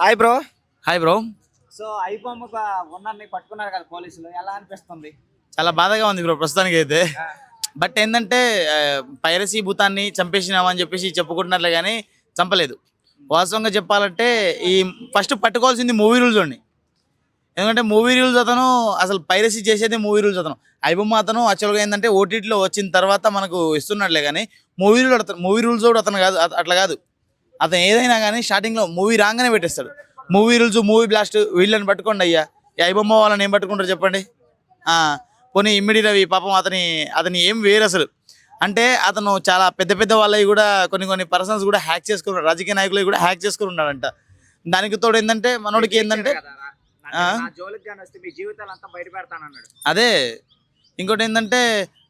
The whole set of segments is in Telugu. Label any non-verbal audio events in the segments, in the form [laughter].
Hi bro hi bro so iBomma ఉన్నన్ని పట్టుకున్నారు కదా పోలీసులు. ఎలా అనిపిస్తుంది? చాలా బాధగా ఉంది బ్రో ప్రస్తుతానికి అయితే బట్ ఏంటంటే పైరసీ భూతాన్ని చంపేసినామని చెప్పేసి చెప్పుకుంటున్నట్లే కానీ చంపలేదు. వాస్తవంగా చెప్పాలంటే ఈ ఫస్ట్ పట్టుకోవాల్సింది మూవీ రూల్స్ అండి. ఎందుకంటే మూవీ రూల్స్ అతను అసలు పైరసీ చేసేది మూవీ రూల్స్ అతను. ఐబొమ్మ అతను యాక్చువల్గా ఏంటంటే ఓటీటీలో వచ్చిన తర్వాత మనకు ఇస్తున్నట్లే కానీ మూవీ రూల్ అతను మూవీ రూల్స్ కూడా అతను కాదు అట్లా కాదు. అతను ఏదైనా కానీ స్టార్టింగ్లో మూవీ రాగానే పెట్టేస్తాడు. మూవీ రూల్స్ మూవీ బ్లాస్ట్ వీళ్ళని పట్టుకోండి అయ్యా. ఈ ఐబొమ్మ వాళ్ళని ఏం పట్టుకుంటారు చెప్పండి? పోనీ ఇమ్మిడి రవి పాపం అతని అతని ఏం వేరు అసలు. అంటే అతను చాలా పెద్ద పెద్ద వాళ్ళవి కూడా కొన్ని కొన్ని పర్సన్స్ కూడా హ్యాక్ చేసుకున్నాడు రాజకీయ నాయకులు కూడా హ్యాక్ చేసుకుని ఉన్నాడంట. దానికి తోడు ఏంటంటే మనోడికి ఏంటంటే అదే. ఇంకోటి ఏంటంటే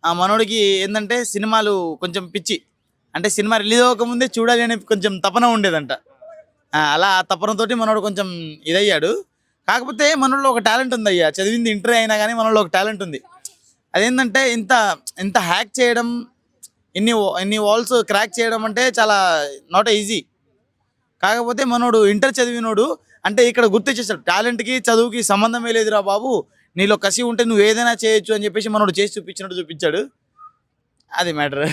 ఆ మనోడికి ఏంటంటే సినిమాలు కొంచెం పిచ్చి. అంటే సినిమా రిలీజ్ అవ్వకముందే చూడాలి అనే కొంచెం తపన ఉండేదంట. అలా ఆ తపనతోటి మనోడు కొంచెం ఇదయ్యాడు. కాకపోతే మనలో ఒక టాలెంట్ ఉంది అయ్యా. చదివింది ఇంటర్ అయినా కానీ మనలో ఒక టాలెంట్ ఉంది. అదేంటంటే ఇంత ఇంత హ్యాక్ చేయడం ఇన్ని ఇన్ని వాల్స్ క్రాక్ చేయడం అంటే చాలా నాట్ ఈజీ కాకపోతే మనోడు ఇంటర్ చదివినోడు అంటే ఇక్కడ గుర్తు చేశాడు టాలెంట్కి చదువుకి సంబంధమే లేదురా బాబు. నీలో కసి ఉంటే నువ్వు ఏదైనా చేయొచ్చు అని చెప్పేసి మనోడు చేసి చూపించినట్టు చూపించాడు. అది మ్యాటర్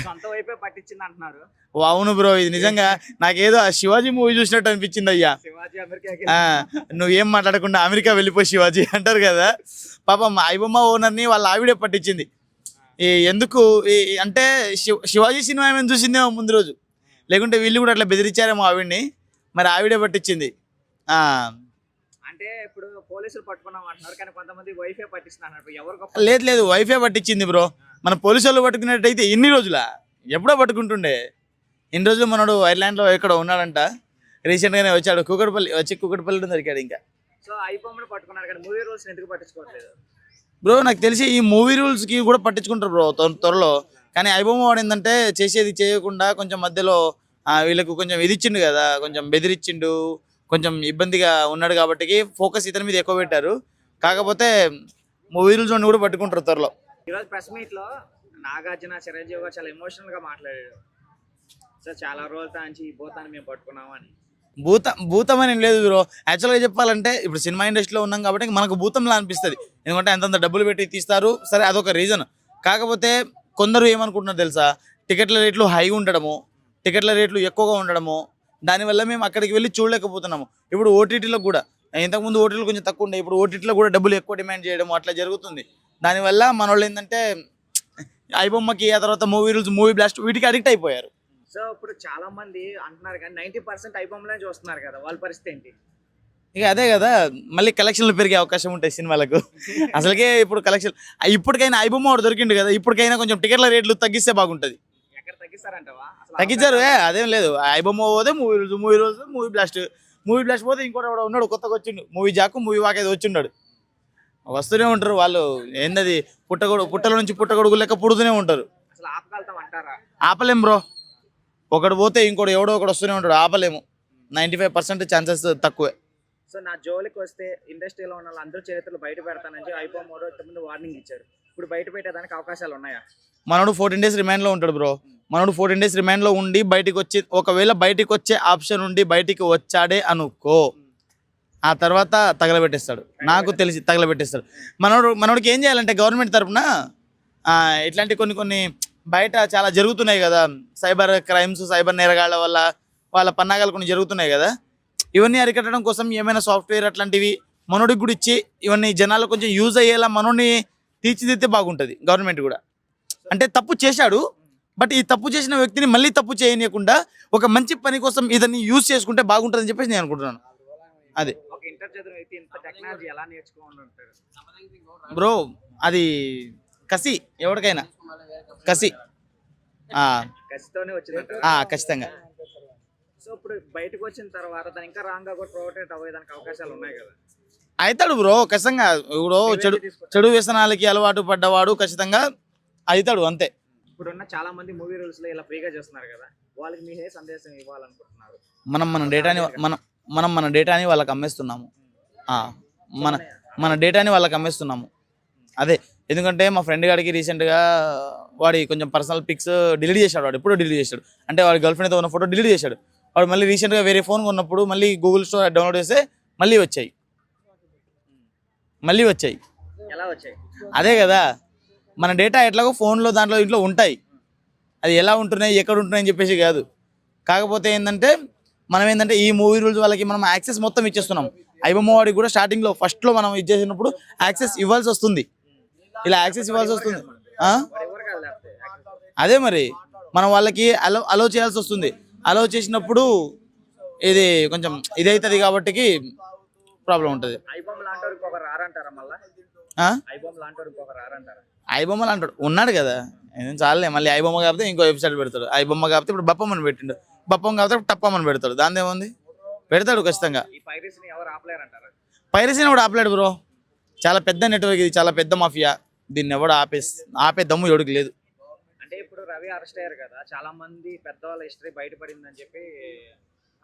పట్టించింది అంటున్నారు. అవును బ్రో ఇది నిజంగా నాకేదో ఆ శివాజీ మూవీ చూసినట్టు అనిపించింది అయ్యా. నువ్వేం మాట్లాడకుండా అమెరికా వెళ్ళిపో శివాజీ అంటారు కదా. పాపం ఐబొమ్మ ఓనర్ని వాళ్ళ ఆవిడే పట్టించింది. ఈ ఎందుకు అంటే శివ శివాజీ సినిమా ఏమైనా చూసిందేమో ముందు రోజు. లేకుంటే వీళ్ళు కూడా అట్లా బెదిరించారేమో ఆవిడ్ని. మరి ఆవిడే పట్టించింది. ఆ, అంటే ఇప్పుడు పోలీసులు పట్టుకున్నాం అంటున్నారు కానీ కొంతమంది వైఫే పట్టిస్తున్నారు ఎవరు లేదు లేదు వైఫై పట్టించింది బ్రో. మన పోలీసు వాళ్ళు పట్టుకున్నట్టయితే ఎన్ని రోజులా? ఎప్పుడో పట్టుకుంటుండే. ఇన్ని రోజులు మనోడు ఐర్లాండ్లో ఎక్కడ ఉన్నాడంట. రీసెంట్గానే వచ్చాడు కూకట్పల్లి వచ్చి కూకట్పల్లి దొరికాడు ఇంకా. సో ఐబొమ్మను పట్టుకున్నారు కానీ మూవీ రూల్స్ ఎందుకు పట్టించుకోవట్లేదు? బ్రో నాకు తెలిసి ఈ మూవీ రూల్స్కి కూడా పట్టించుకుంటారు బ్రో త్వర- త్వరలో. కానీ ఐబొమ్మ వాడు ఏంటంటే చేసేది చేయకుండా కొంచెం మధ్యలో వీళ్ళకు కొంచెం ఇదిచ్చిండు కదా కొంచెం బెదిరిచ్చిండు కొంచెం ఇబ్బందిగా ఉన్నాడు కాబట్టి ఫోకస్ ఇతని మీద ఎక్కువ పెట్టారు. కాకపోతే మూవీ వాడిని కూడా పట్టుకుంటారు త్వరలో. ఈరోజు ప్రెస్ మీట్లో నాగార్జున చిరంజీవి గారు చాలా ఎమోషనల్గా మాట్లాడాడు సో చాలా రోజుల నుంచి ఈ భూతాన్ని మేము పట్టుకున్నాము అని భూత భూతం అని లేదు బ్రో. యాక్చువల్గా చెప్పాలంటే ఇప్పుడు సినిమా ఇండస్ట్రీలో ఉన్నాం కాబట్టి మనకు భూతంలా అనిపిస్తుంది. ఎందుకంటే అంతంత డబ్బులు పెట్టి తీస్తారు. సరే అదొక రీజన్ కాకపోతే కొందరు ఏమనుకుంటున్నారు తెలుసా? టికెట్ల రేట్లు హైగా ఉండడము టికెట్ల రేట్లు ఎక్కువగా ఉండడము దానివల్ల మేము అక్కడికి వెళ్ళి చూడలేకపోతున్నాము. ఇప్పుడు ఓటీటీలో కూడా ఇంతకుముందు ఓటీటీలో కొంచెం తక్కువ ఉండే ఇప్పుడు ఓటీటీలో కూడా డబ్బులు ఎక్కువ డిమాండ్ చేయడం అట్లా జరుగుతుంది. దానివల్ల మన వాళ్ళు ఏంటంటే ఐబొమ్మకి ఆ తర్వాత మూవీ రూల్స్ మూవీ బ్లాస్ట్ వీటికి అడిక్ట్ అయిపోయారు. సో ఇప్పుడు చాలా మంది అంటున్నారు కానీ నైన్టీ పర్సెంట్ ఐబొమ్మలే చూస్తున్నారు కదా వాళ్ళ పరిస్థితి ఏంటి? ఇక అదే కదా మళ్ళీ కలెక్షన్లు పెరిగే అవకాశం ఉంటాయి సినిమాలకు. [laughs] అసలుకే ఇప్పుడు కలెక్షన్ ఇప్పటికైనా ఐబొమ్మ ఒకటి దొరికిండు కదా ఇప్పటికైనా కొంచెం టికెట్ల రేట్లు తగ్గిస్తే బాగుంటుంది. తగ్గించారు. అదేం లేదు. ఐబొమ్మ పోతే మూవీ రోజు మూవీ రోజు మూవీ బ్లాస్ట్. మూవీ బ్లాస్ట్ పోతే ఇంకోటి ఎవడో ఉన్నాడు కొత్తగా వచ్చిండు. మూవీ జాకు మూవీ వాకేది వచ్చిండాడు. వస్తూనే ఉంటారు వాళ్ళు. ఏందది? పుట్టగొడు పుట్టల నుంచి పుట్టగొడుగు లెక్క పుడుతూనే ఉంటారు. ఆపలేం బ్రో. ఒకడు పోతే ఇంకోటి ఎవడో ఒకడు వస్తూనే ఉంటాడు. ఆపలేము. నైంటీ ఫైవ్ పర్సెంట్ ఛాన్సెస్ తక్కువే. సో నా జోలికి వస్తే ఇండస్ట్రీలో ఉన్న అందరూ చరిత్రలు బయట పెడతానని ఐబొమ్మ వాడు ఇంతకుముందు వార్నింగ్ ఇచ్చారు ఇప్పుడు బయట పెట్టేదానికి అవకాశాలు ఉన్నాయా? మనోడు ఫోర్టీన్ డేస్ రిమాండ్లో ఉంటాడు బ్రో. మనోడు ఫోర్టీన్ డేస్ రిమాండ్లో ఉండి బయటికి వచ్చి ఒకవేళ బయటికి వచ్చే ఆప్షన్ ఉండి బయటికి వచ్చాడే అనుకో. ఆ తర్వాత తగలబెట్టేస్తాడు. నాకు తెలిసి తగలబెట్టేస్తాడు. మనోడు మనోడికి ఏం చేయాలంటే గవర్నమెంట్ తరపున ఆ, ఇట్లాంటి కొన్ని కొన్ని బయట చాలా జరుగుతున్నాయి కదా. సైబర్ క్రైమ్స్ సైబర్ నేరగాళ్ళ వల్ల వాళ్ళ పన్నాగాలు కొన్ని జరుగుతున్నాయి కదా. ఇవన్నీ అరికట్టడం కోసం ఏమైనా సాఫ్ట్వేర్ అట్లాంటివి మనోడికి కూడా ఇచ్చి ఇవన్నీ జనాలు కొంచెం యూజ్ అయ్యేలా మనోడిని తీర్చిదిద్దితే బాగుంటుంది గవర్నమెంట్ కూడా. అంటే తప్పు చేశాడు బట్ ఈ తప్పు చేసిన వ్యక్తిని మళ్ళీ తప్పు చేయనీయకుండా ఒక మంచి పని కోసం ఇదని యూజ్ చేసుకుంటే బాగుంటుందని చెప్పేసి నేను అనుకుంటున్నాను. అది. బ్రో అది కసి ఎవరికైనా. కసి. ఖచ్చితంగా. సో ఇప్పుడు బయటకు వచ్చిన తర్వాత దాని ఇంకా రాంగ్గా కూడా అవ్వేదానికి అవకాశాలు ఉన్నాయి కదా. అవుతాడు బ్రో ఖచ్చితంగా. ఇప్పుడు చెడు చెడు వ్యసనాలకి అలవాటు పడ్డవాడు ఖచ్చితంగా అవుతాడు అంతే. ఇప్పుడున్న చాలా మంది మూవీ రూల్స్లో ఇలా ఫ్రీగా చేస్తున్నారు కదా. వాళ్ళకి మీ ఏ సందేశం ఇవ్వాలనుకుంటున్నారు. మనం మన డేటాని మనం మనం మన డేటాని వాళ్ళకి అమ్మేస్తున్నాము. మన మన డేటాని వాళ్ళకి అమ్మేస్తున్నాము. అదే ఎందుకంటే మా ఫ్రెండ్ గారికి రీసెంట్గా వాడి కొంచెం పర్సనల్ పిక్స్ డిలీట్ చేశాడు వాడు ఎప్పుడో డిలీట్ చేశాడు. అంటే వాడి గర్ల్ ఫ్రెండ్తో ఉన్న ఫోటో డిలీట్ చేశాడు. వాడు మళ్ళీ రీసెంట్గా వేరే ఫోన్ కొన్నప్పుడు మళ్ళీ గూగుల్ స్టోర్ డౌన్లోడ్ చేస్తే మళ్ళీ వచ్చాయి. మళ్ళీ వచ్చాయి. ఎలా వచ్చాయి? అదే కదా. మన డేటా ఎట్లాగో ఫోన్లో దాంట్లో ఇంట్లో ఉంటాయి. అది ఎలా ఉంటున్నాయి ఎక్కడ ఉంటున్నాయి అని చెప్పేసి కాదు. కాకపోతే ఏంటంటే మనం ఏంటంటే ఈ మూవీ రూల్స్ వాళ్ళకి మనం యాక్సెస్ మొత్తం ఇచ్చేస్తున్నాం. ఐబొమ్మ వాడికి కూడా స్టార్టింగ్లో ఫస్ట్లో మనం ఇచ్చేసినప్పుడు యాక్సెస్ ఇవ్వాల్సి వస్తుంది. ఇలా యాక్సెస్ ఇవ్వాల్సి వస్తుంది. అదే మరి. మనం వాళ్ళకి అలో అలో చేయాల్సి వస్తుంది. అలో చేసినప్పుడు ఇది కొంచెం ఇదవుతుంది కాబట్టికి ప్రాబ్లం ఉంటుంది. ఐబొమ్మ అంటాడు ఉన్నాడు కదా. చాలే మళ్ళీ ఐబొమ్మ కాకపోతే ఇంకో వెబ్సైట్ పెడతాడు. ఐబొమ్మ కాకపోతే ఇప్పుడు బప్పమ్మని పెట్టిండు. బప్పమ్మ కాకపోతే ఇప్పుడు టప్పమ్మని పెడతాడు. దాని ఏముంది? పెడతాడు ఖచ్చితంగా. పైరసీని కూడా ఆపలేడు బ్రో? చాలా పెద్ద నెట్వర్క్ ఇది చాలా పెద్ద మాఫియా దీన్ని ఎవడు ఆపే ఆపే దమ్ము ఎవడికి లేదు. రవి అరెస్ట్ అయ్యారు కదా. చాలా మంది పెద్దవాళ్ళ హిస్టరీ బయటపడిందని చెప్పి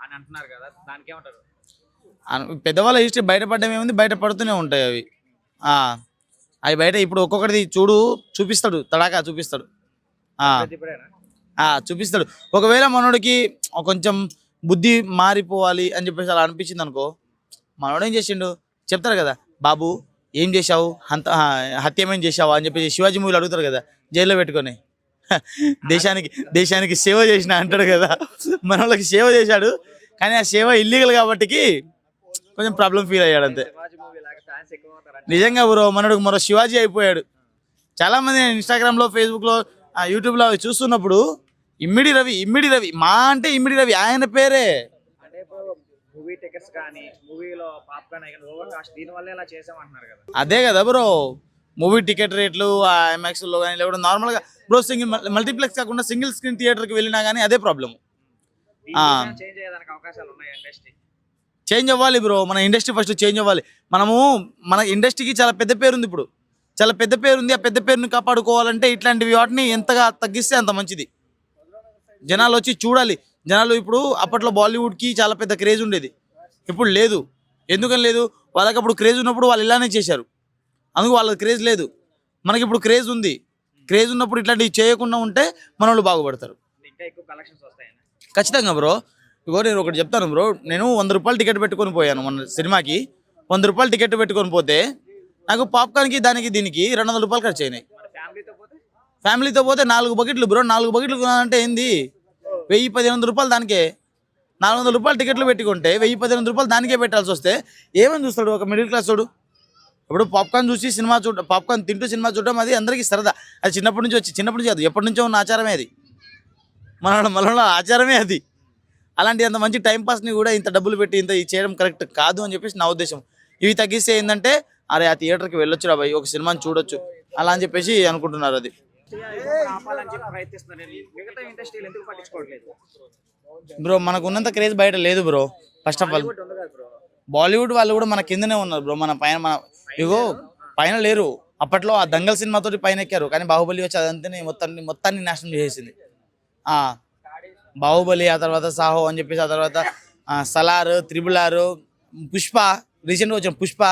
అని అంటున్నారు కదా. దానికి ఏమంటారు? పెద్దవాళ్ళ హిస్టరీ బయటపడడం ఏముంది? బయట పడుతూనే ఉంటాయి అవి. ఆ, అవి బయట ఇప్పుడు ఒక్కొక్కటి చూడు చూపిస్తాడు. తడాకా చూపిస్తాడు. చూపిస్తాడు. ఒకవేళ మనోడికి కొంచెం బుద్ధి మారిపోవాలి అని చెప్పేసి అలా అనిపించింది అనుకో మనోడు ఏం చేసిండు? చెప్తారు కదా బాబు ఏం చేశావు? హంత ఆ, హత్యం ఏం చేశావా? అని చెప్పేసి శివాజీ మూవీలు అడుగుతారు కదా జైల్లో పెట్టుకొని. [laughs] దేశానికి దేశానికి సేవ చేసిన అంటాడు కదా. మన వాళ్ళకి సేవ చేశాడు. కానీ ఆ సేవ ఇల్లీగల్ కాబట్టికి కొంచెం ప్రాబ్లం ఫీల్ అయ్యాడు అంతే. నిజంగా బ్రో మనడు మరో శివాజీ అయిపోయాడు. చాలా మంది నేను ఇన్స్టాగ్రామ్లో ఫేస్బుక్లో ఆ, యూట్యూబ్లో అవి చూస్తున్నప్పుడు ఇమ్మిడి రవి ఇమ్మిడి రవి మా అంటే ఇమ్మిడి రవి ఆయన పేరే. అదే కదా బ్రో మూవీ టికెట్ రేట్లు ఐమాక్స్లో కానీ లేకపోతే నార్మల్గా బ్రో సింగిల్ మల్టీప్లెక్స్ కాకుండా సింగిల్ స్క్రీన్ థియేటర్కి వెళ్ళినా కానీ అదే ఆ. ఇండస్ట్రీ చేంజ్ అవ్వాలి బ్రో మన ఇండస్ట్రీ ఫస్ట్ చేంజ్ అవ్వాలి. మనము మన ఇండస్ట్రీకి చాలా పెద్ద పేరు ఉంది ఇప్పుడు. చాలా పెద్ద పేరు ఉంది. ఆ పెద్ద పేరుని కాపాడుకోవాలంటే ఇట్లాంటివి వాటిని ఎంతగా తగ్గిస్తే అంత మంచిది. జనాలు వచ్చి చూడాలి. జనాలు ఇప్పుడు అప్పట్లో బాలీవుడ్కి చాలా పెద్ద క్రేజ్ ఉండేది. ఇప్పుడు లేదు. ఎందుకని లేదు? వాళ్ళకి అప్పుడు క్రేజ్ ఉన్నప్పుడు వాళ్ళు ఇలానే చేశారు. అందుకు వాళ్ళకి క్రేజ్ లేదు. మనకి ఇప్పుడు క్రేజ్ ఉంది. క్రేజ్ ఉన్నప్పుడు ఇట్లాంటివి చేయకుండా ఉంటే మన వాళ్ళు బాగుపడతారు ఖచ్చితంగా బ్రో. ఇగో నేను ఒకటి చెప్తాను బ్రో. నేను వంద రూపాయలు టికెట్ పెట్టుకొని పోయాను మన సినిమాకి. వంద రూపాయలు టికెట్ పెట్టుకొని పోతే నాకు పాప్కార్న్కి దానికి దీనికి రెండు వందల రూపాయలు ఖర్చు అయినాయి. ఫ్యామిలీతో పోతే? నాలుగు బకెట్లు బ్రో. నాలుగు బకెట్లు కొనాలంటే ఏంది? వెయ్యి పదిహేను రూపాయలు దానికే. నాలుగు వందల రూపాయలు టికెట్లు పెట్టుకుంటే వెయ్యి పదిహేను రూపాయలు దానికే పెట్టాల్సి వస్తే ఏమని చూస్తాడు ఒక మిడిల్ క్లాస్ వాడు? ఇప్పుడు పాప్కార్న్ చూసి సినిమా చూడ పాప్కార్న్ తింటూ సినిమా చూడడం అది అందరికీ సరదా. అది చిన్నప్పటి నుంచి వచ్చి చిన్నప్పటి నుంచి కాదు ఎప్పటి నుంచో ఉన్న ఆచారమే అది. మన మన ఆచారమే అది. అలాంటి అంత మంచి టైం పాస్ని కూడా ఇంత డబ్బులు పెట్టి ఇంత ఇది చేయడం కరెక్ట్ కాదు అని చెప్పేసి నా ఉద్దేశం. ఇవి తగ్గిస్తే ఏంటంటే అరే ఆ థియేటర్కి వెళ్ళొచ్చు రా భయ్ ఒక సినిమాని చూడొచ్చు. అలా అని చెప్పేసి అనుకుంటున్నారు అది. బ్రో మనకు ఉన్నంత క్రేజ్ బయట లేదు bro first of all. Bollywood వాళ్ళు కూడా మన కిందనే ఉన్నారు బ్రో మన పైన మన ఇగో పైన లేరు. అప్పట్లో ఆ దంగల్ సినిమాతోటి పైన ఎక్కారు కానీ బాహుబలి వచ్చి అదంతా మొత్తాన్ని మొత్తాన్ని నాశనం చేసేసింది. ఆ బాహుబలి ఆ తర్వాత సాహో అని చెప్పేసి ఆ తర్వాత సలార్ త్రిబుల్ ఆర్ పుష్ప రీసెంట్గా వచ్చిన పుష్ప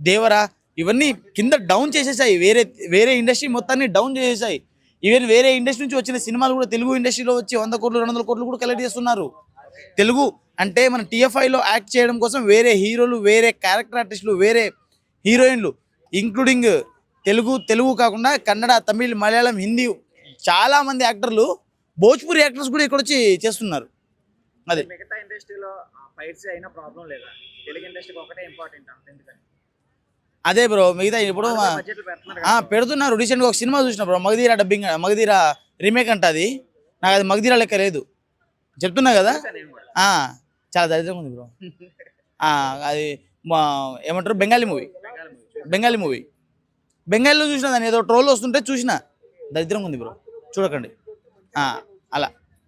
దేవరా ఇవన్నీ కింద డౌన్ చేసేసాయి. వేరే వేరే ఇండస్ట్రీ మొత్తాన్ని డౌన్ చేసేసాయి. ఈవెన్ వేరే ఇండస్ట్రీ నుంచి వచ్చిన సినిమాలు కూడా తెలుగు ఇండస్ట్రీలో వచ్చి వంద కోట్లు రెండు వందల కోట్లు కూడా కలెక్ట్ చేస్తున్నారు. తెలుగు అంటే మన టీఎఫ్ఐలో యాక్ట్ చేయడం కోసం వేరే హీరోలు వేరే క్యారెక్టర్ ఆర్టిస్టులు వేరే హీరోయిన్లు ఇంక్లూడింగ్ తెలుగు తెలుగు కాకుండా కన్నడ తమిళ్ మలయాళం హిందీ చాలా మంది యాక్టర్లు భోజ్పూరి యాక్టర్స్ కూడా ఇక్కడ వచ్చి చేస్తున్నారు. అదే. మిగతా ఇండస్ట్రీలో ఫైట్స్ అయినా ప్రాబ్లం లేదా? తెలుగు ఇండస్ట్రీకి ఒకటే ఇంపార్టెంట్ అంత ఎందుకని? అదే బ్రో మిగతా ఇప్పుడు పెడుతున్నారు రీసెంట్గా ఒక సినిమా చూసిన bro Magadheera dubbing Magadheera remake అంట అది. నాకు అది మగధీరా లెక్క లేదు. చెప్తున్నా కదా? చాలా దరిద్రంగా ఉంది బ్రో. అది ఏమంటారు? బెంగాలీ మూవీ. బెంగాలీ మూవీ. బెంగాలీలో చూసిన దాన్ని ఏదో ట్రోల్ వస్తుంటే చూసిన. దరిద్రంగా ఉంది బ్రో. చూడకండి. అలా.